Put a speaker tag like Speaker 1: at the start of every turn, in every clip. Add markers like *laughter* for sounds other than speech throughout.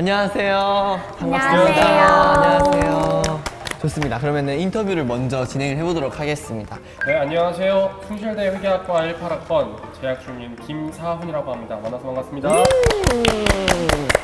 Speaker 1: 안녕하세요.
Speaker 2: 안녕하세요.
Speaker 1: 안녕하세요. 좋습니다. 그러면 인터뷰를 먼저 진행을 해보도록 하겠습니다.
Speaker 3: 네, 안녕하세요. 숭실대 회계학과 18학번 재학 중인 김사훈이라고 합니다. 만나서 반갑습니다.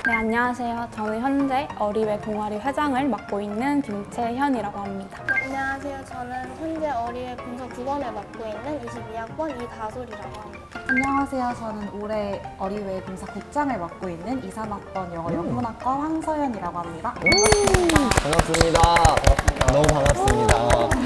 Speaker 2: 네, 안녕하세요. 저는 현재 어리회 동아리 회장을 맡고 있는 김채현이라고 합니다.
Speaker 4: 네, 안녕하세요. 저는 현재 어리회 분석 9번을 맡고 있는 22학번 이다솔이라고 합니다.
Speaker 5: 안녕하세요. 저는 올해 어리회 봉사 국장을 맡고 있는 2, 3학번 영어 영문학과 황서연이라고 합니다.
Speaker 1: 반갑습니다. 너무 반갑습니다.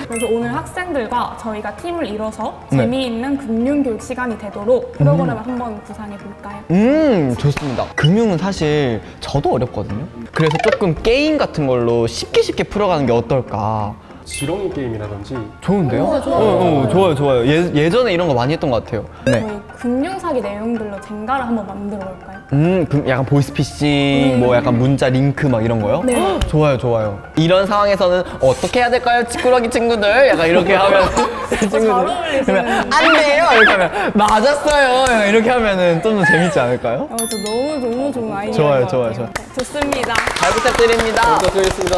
Speaker 2: 그래서 오늘 학생들과 저희가 팀을 이뤄서
Speaker 1: 네.
Speaker 2: 재미있는 금융교육 시간이 되도록 프로그램을 한번 구상해 볼까요?
Speaker 1: 음, 좋습니다. 금융은 사실 저도 어렵거든요. 그래서 조금 게임 같은 걸로 쉽게 쉽게 풀어가는 게 어떨까.
Speaker 3: 지렁이 게임이라든지
Speaker 1: 좋은데요? 어, 어, 좋아요, 좋아요. 예, 예전에 이런 거 많이 했던 것 같아요. 네.
Speaker 2: 저희 금융사기 내용들로 젠가를 한번 만들어 볼까요?
Speaker 1: 음, 그 약간 보이스피싱, 뭐 약간 문자 링크 막 이런 거요?
Speaker 2: 네.
Speaker 1: 헉, 좋아요, 좋아요. 이런 상황에서는 어떻게 해야 될까요, 찌꾸러기 친구들? 약간 이렇게 하면 *laughs* 친구들. 그러면 안 돼요 이렇게 하면 맞았어요 약간 이렇게 하면은 좀 더 재밌지 않을까요?
Speaker 2: 어, 저 너무 너무 좋은 아이디어인
Speaker 1: 좋아요,
Speaker 2: 것
Speaker 1: 좋아요. 좋아요.
Speaker 2: 좋습니다.
Speaker 1: 잘 부탁드립니다.
Speaker 3: 부탁드리겠습니다.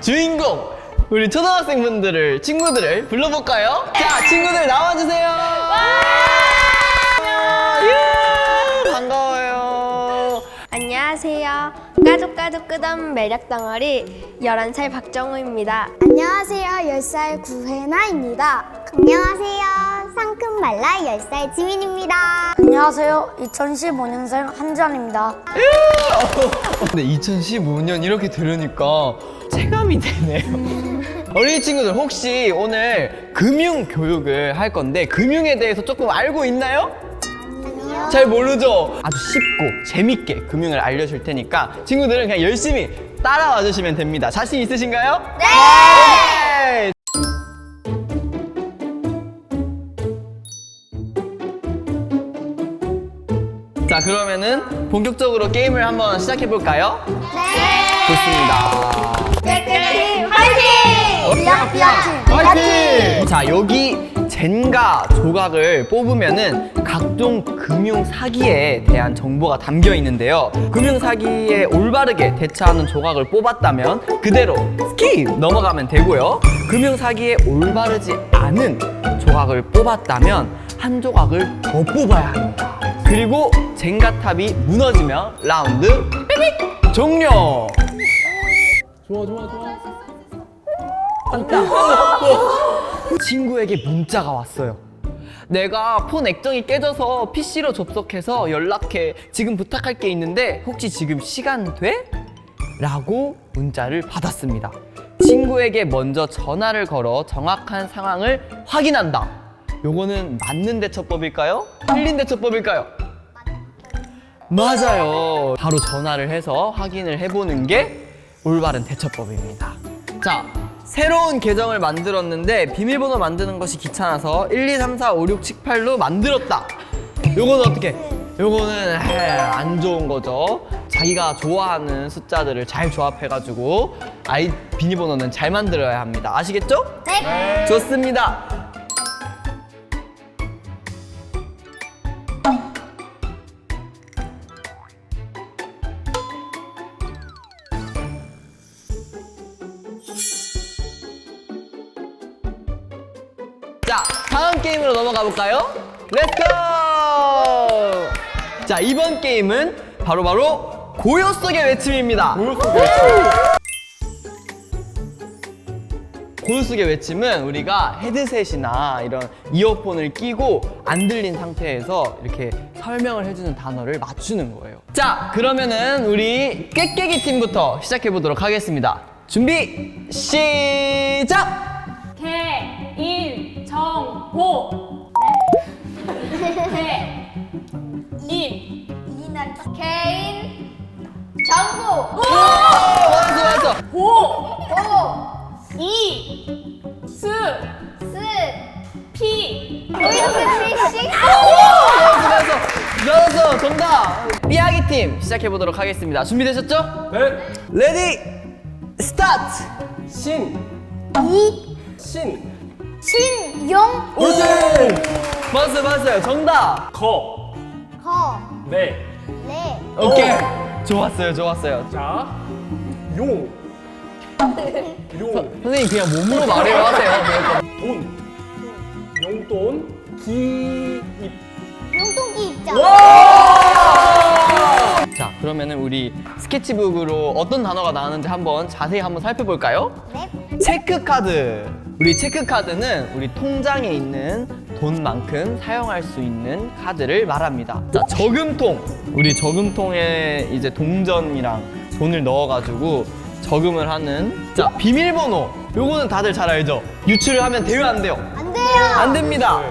Speaker 1: 주인공 우리 초등학생분들을 친구들을 불러볼까요? 자 친구들 나와주세요.
Speaker 4: 안녕하세요. 까족까족 끄던 매력 덩어리 11살 박정우입니다.
Speaker 6: 안녕하세요. 10살 구혜나입니다. 안녕하세요. 상큼 말라 10살 지민입니다. 안녕하세요. 2015년생 한지안입니다. *laughs*
Speaker 1: 근데 2015년 이렇게 들으니까 체감이 되네요. *laughs* 어린이 친구들 혹시 오늘 금융 교육을 할 건데 금융에 대해서 조금 알고 있나요? 잘 모르죠? 아주 쉽고 재밌게 금융을 알려줄 테니까 친구들은 그냥 열심히 따라와 주시면 됩니다. 자신 있으신가요? 네! 자 그러면은 본격적으로 게임을 한번 시작해 볼까요? 네. 좋습니다.
Speaker 6: 깨끗이 화이팅! 삐약삐약
Speaker 1: 파이팅! 자 여기 젠가 조각을 뽑으면은 각종 금융 사기에 대한 정보가 담겨 있는데요. 금융 사기에 올바르게 대처하는 조각을 뽑았다면 그대로 스킵 넘어가면 되고요. 금융 사기에 올바르지 않은 조각을 뽑았다면 한 조각을 더 뽑아야 합니다. 그리고 젠가탑이 무너지면 라운드 삐빅 종료.
Speaker 3: 좋아, 좋아, 좋아.
Speaker 1: 친구에게 문자가 왔어요. 내가 폰 액정이 깨져서 PC로 접속해서 연락해. 지금 부탁할 게 있는데 혹시 지금 시간 돼? 라고 문자를 받았습니다. 친구에게 먼저 전화를 걸어 정확한 상황을 확인한다. 요거는 맞는 대처법일까요? 틀린 대처법일까요? 맞아요. 바로 전화를 해서 확인을 해보는 게 올바른 대처법입니다. 자, 새로운 계정을 만들었는데 비밀번호 만드는 것이 귀찮아서 1, 2, 3, 4, 5, 6, 7, 8로 만들었다. 요거는 어떻게? 요거는 에이, 안 좋은 거죠. 자기가 좋아하는 숫자들을 잘 조합해가지고 아이 비밀번호는 잘 만들어야 합니다. 아시겠죠? 네. 좋습니다. 다음 게임으로 넘어가 볼까요? 렛츠고! 자, 이번 게임은 바로 바로 고요 속의 외침입니다. 고요 속의 외침. 고요 속의 외침은 우리가 헤드셋이나 이런 이어폰을 끼고 안 들린 상태에서 이렇게 설명을 해주는 단어를 맞추는 거예요. 자, 그러면은 우리 깨깨기 팀부터 시작해 보도록 하겠습니다. 준비, 시작!
Speaker 2: 개
Speaker 6: 개인 정보
Speaker 1: 오, 맞았어, 맞았어.
Speaker 2: 보.
Speaker 6: 보
Speaker 2: 이. 스.
Speaker 6: 스
Speaker 2: 피.
Speaker 6: 보이스 피싱
Speaker 1: 맞았어, 맞았어, 정답. 삐아기 팀 시작해 보도록 하겠습니다. 준비되셨죠?
Speaker 3: 네.
Speaker 1: 레디, 스타트.
Speaker 3: 신,
Speaker 6: 이
Speaker 3: 신,
Speaker 6: 신용
Speaker 1: 옳지. 맞았어요, 맞았어요. 정답.
Speaker 3: 거,
Speaker 6: 거
Speaker 3: 네.
Speaker 6: 네
Speaker 1: 오케이. 좋았어요, 좋았어요.
Speaker 3: 자, 용. 용. *laughs*
Speaker 1: 선생님 그냥 몸으로 말해요 하세요.
Speaker 3: 돈. 용돈. 기입.
Speaker 6: 용돈기 입장.
Speaker 1: 자, 그러면은 우리 스케치북으로 어떤 단어가 나왔는지 한번 자세히 한번 살펴볼까요?
Speaker 6: 네.
Speaker 1: 체크카드. 우리 체크카드는 우리 통장에 있는 돈만큼 사용할 수 있는 카드를 말합니다. 자, 저금통. 우리 저금통에 이제 동전이랑 돈을 넣어가지고 저금을 하는. 자, 비밀번호. 요거는 다들 잘 알죠? 유출을 하면 돼요, 안 돼요?
Speaker 6: 안 돼요.
Speaker 1: 안 됩니다.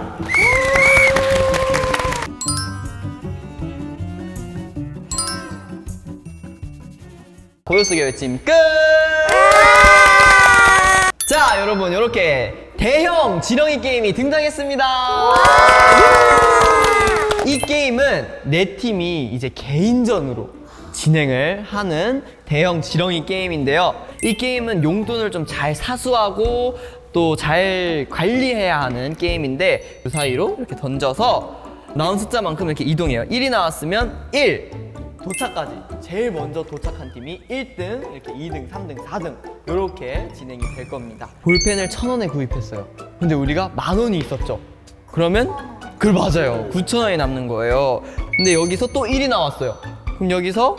Speaker 1: 고요 속의 외침 끝! 자, 여러분, 이렇게 대형 지렁이 게임이 등장했습니다. 이 게임은 네 팀이 이제 개인전으로 진행을 하는 대형 지렁이 게임인데요. 이 게임은 용돈을 좀 잘 사수하고 또 잘 관리해야 하는 게임인데 그 사이로 이렇게 던져서 나온 숫자만큼 이렇게 이동해요. 1이 나왔으면 1. 도착까지 제일 먼저 도착한 팀이 1등, 이렇게 2등, 3등, 4등 이렇게 진행이 될 겁니다. 볼펜을 천 원에 구입했어요. 근데 우리가 만 원이 있었죠. 그러면 그 맞아요. 9천 원이 남는 거예요. 근데 여기서 또 1이 나왔어요. 그럼 여기서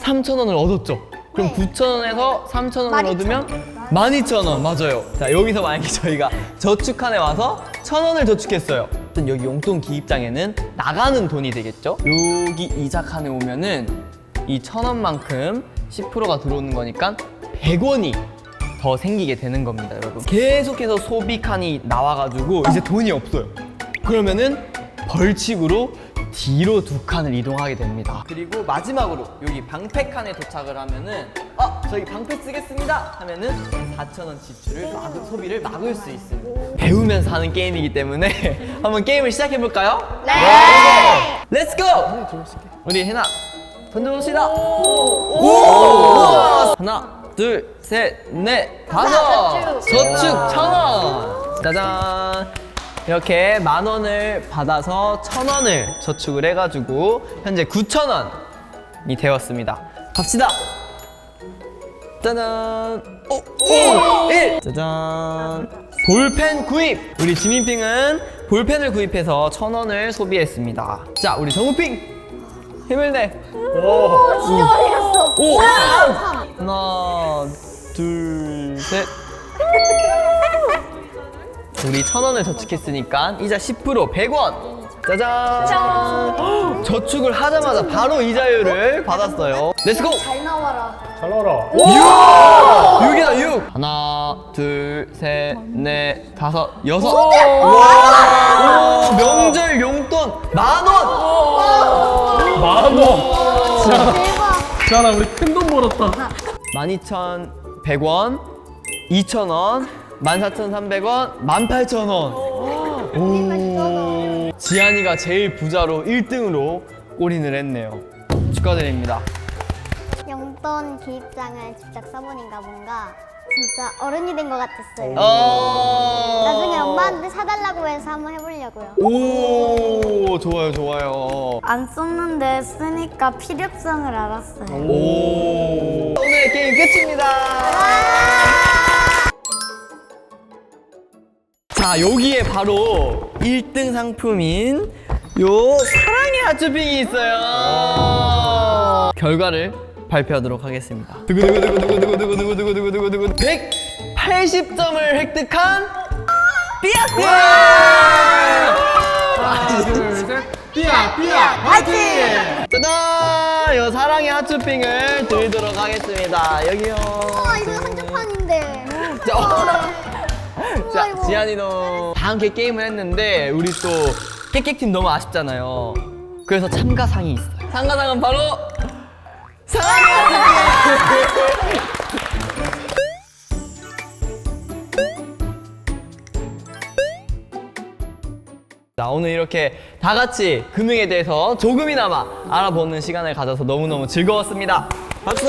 Speaker 1: 3천 원을 얻었죠. 그럼 9천 원에서 3천 원을 얻으면 12,000원 맞아요. 자 여기서 만약에 저희가 저축칸에 와서 천 원을 저축했어요. 그럼 여기 용돈 기입장에는 나가는 돈이 되겠죠. 여기 이자 칸에 오면은 이천 원만큼 10%가 들어오는 거니까 100원이 더 생기게 되는 겁니다, 여러분. 계속해서 소비 칸이 나와가지고 이제 돈이 없어요. 그러면은 벌칙으로 뒤로 두 칸을 이동하게 됩니다. 그리고 마지막으로 여기 방패 칸에 도착을 하면은 어 저희 방패 쓰겠습니다 하면은 4천 원 지출을 막 소비를 막을 수 있습니다. 배우면서 하는 게임이기 때문에 *laughs* 한번 게임을 시작해 볼까요? 네. 렛츠 고! 우리 해나 던져봅시다. 오! 하나, 둘, 셋, 넷, 다섯. 저축 천 원. 짜잔. 이렇게 만 원을 받아서 천 원을 저축을 해가지고 현재 9천 원이 되었습니다. 갑시다. 짜잔. 오, 오, 1. 짜잔. 볼펜 구입. 우리 지민핑은 볼펜을 구입해서 천 원을 소비했습니다. 자, 우리 정우핑. 힘을 내.
Speaker 6: 진짜 많이 갔어.
Speaker 1: 오! 하나, 둘, 셋. 우리 천 원을 저축했으니까 이자 10% 100원. 짜잔. 저축을 하자마자 바로 이자율을 받았어요. 렛츠고.
Speaker 6: 잘 나와라.
Speaker 3: 잘 나와라.
Speaker 1: 6이다 6. 하나, 둘, 셋, 넷, 다섯, 여섯. 와! 오, 명절 용돈 만 원.
Speaker 3: 만 원. 지안아, 우리 큰 돈 벌었다.
Speaker 1: 12,100원, 2,000원, 14,300원, 18,000원. 오. 지안이가 제일 부자로 1등으로 올인을 했네요. 축하드립니다.
Speaker 6: 용돈 기입장을 직접 써보니까 뭔가 진짜 어른이 된 것 같았어요.
Speaker 1: 어.
Speaker 6: 나중에 엄마한테 사달라고 해서 한번 해보려고요.
Speaker 1: 오, 좋아요, 좋아요.
Speaker 6: 안 썼는데 쓰니까 필요성을 알았어요.
Speaker 1: 오. 오늘의 게임 끝입니다. 자, 여기에 바로 1등 상품인 요 사랑의 하츄핑이 있어요. 결과를 발표하도록 하겠습니다. 두구두구두구두구두구두구두구두구두구두구 180점을 획득한 삐약띠!
Speaker 3: 하나, 둘, 셋. 삐야, 삐야, 화이팅!
Speaker 1: 짜잔! 요 사랑의 하츄핑을 드리도록 하겠습니다. 여기요.
Speaker 6: 아, 이거 한정판인데.
Speaker 1: 자, 어. 자,
Speaker 6: 아이고.
Speaker 1: 지안이도 다 함께 게임을 했는데 우리 또 깨깨팀 너무 아쉽잖아요. 그래서 참가상이 있어요. 참가상은 바로 하츄핑! *laughs* 자, 오늘 이렇게 다 같이 금융에 대해서 조금이나마 알아보는 시간을 가져서 너무너무 즐거웠습니다. 박수!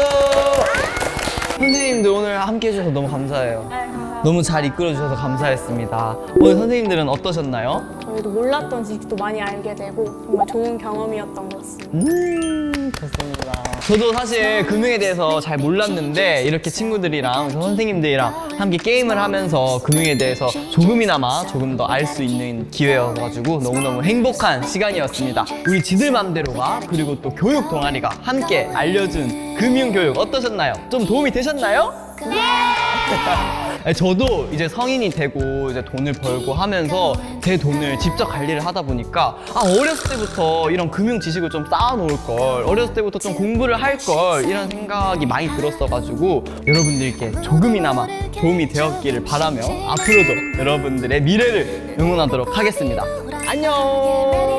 Speaker 1: 선생님들 오늘 함께 해주셔서 너무 감사해요. 너무 잘 이끌어 주셔서 감사했습니다. 오늘 선생님들은 어떠셨나요?
Speaker 2: 저희도 몰랐던 지식도 많이 알게 되고 정말 좋은 경험이었던 것 같습니다.
Speaker 1: 음, 좋습니다. 저도 사실 금융에 대해서 잘 몰랐는데 이렇게 친구들이랑 저 선생님들이랑 함께 게임을 하면서 금융에 대해서 조금이나마 조금 더 알 수 있는 기회여가지고 너무너무 행복한 시간이었습니다. 우리 지들 맘대로가 그리고 또 교육 동아리가 함께 알려준 금융 교육 어떠셨나요? 좀 도움이 되셨나요? 저도 이제 성인이 되고 이제 돈을 벌고 하면서 제 돈을 직접 관리를 하다 보니까 아 어렸을 때부터 이런 금융 지식을 좀 쌓아놓을 걸 어렸을 때부터 좀 공부를 할 걸 이런 생각이 많이 들었어가지고 여러분들께 조금이나마 도움이 되었기를 바라며 앞으로도 여러분들의 미래를 응원하도록 하겠습니다. 안녕.